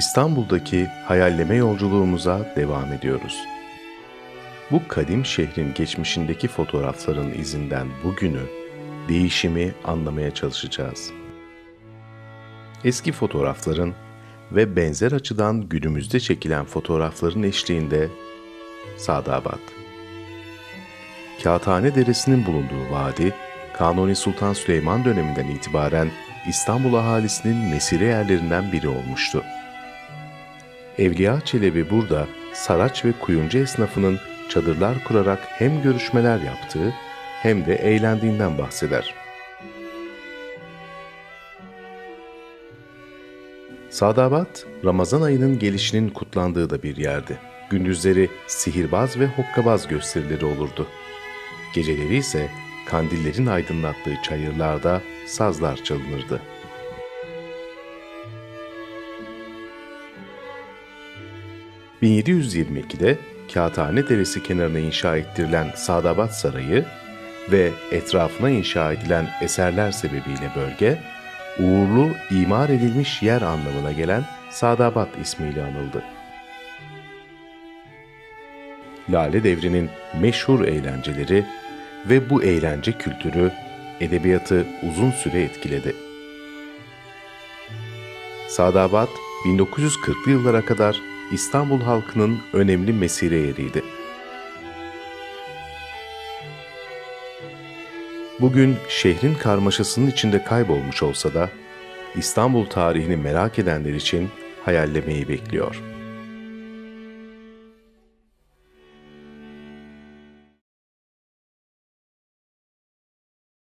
İstanbul'daki hayalleme yolculuğumuza devam ediyoruz. Bu kadim şehrin geçmişindeki fotoğrafların izinden bugünü, değişimi anlamaya çalışacağız. Eski fotoğrafların ve benzer açıdan günümüzde çekilen fotoğrafların eşliğinde Sadabat. Kağıthane Deresi'nin bulunduğu vadi, Kanuni Sultan Süleyman döneminden itibaren İstanbul ahalisinin mesire yerlerinden biri olmuştu. Evliya Çelebi burada Saraç ve kuyumcu esnafının çadırlar kurarak hem görüşmeler yaptığı hem de eğlendiğinden bahseder. Sadabat, Ramazan ayının gelişinin kutlandığı da bir yerdi. Gündüzleri sihirbaz ve hokkabaz gösterileri olurdu. Geceleri ise kandillerin aydınlattığı çayırlarda sazlar çalınırdı. ...1722'de Kağıthane Deresi kenarına inşa ettirilen Sadabat Sarayı ve etrafına inşa edilen eserler sebebiyle bölge, uğurlu imar edilmiş yer anlamına gelen Sadabat ismiyle anıldı. Lale Devri'nin meşhur eğlenceleri ve bu eğlence kültürü edebiyatı uzun süre etkiledi. Sadabat 1940'lı yıllara kadar İstanbul halkının önemli mesire yeriydi. Bugün şehrin karmaşasının içinde kaybolmuş olsa da İstanbul tarihini merak edenler için hayallemeyi bekliyor.''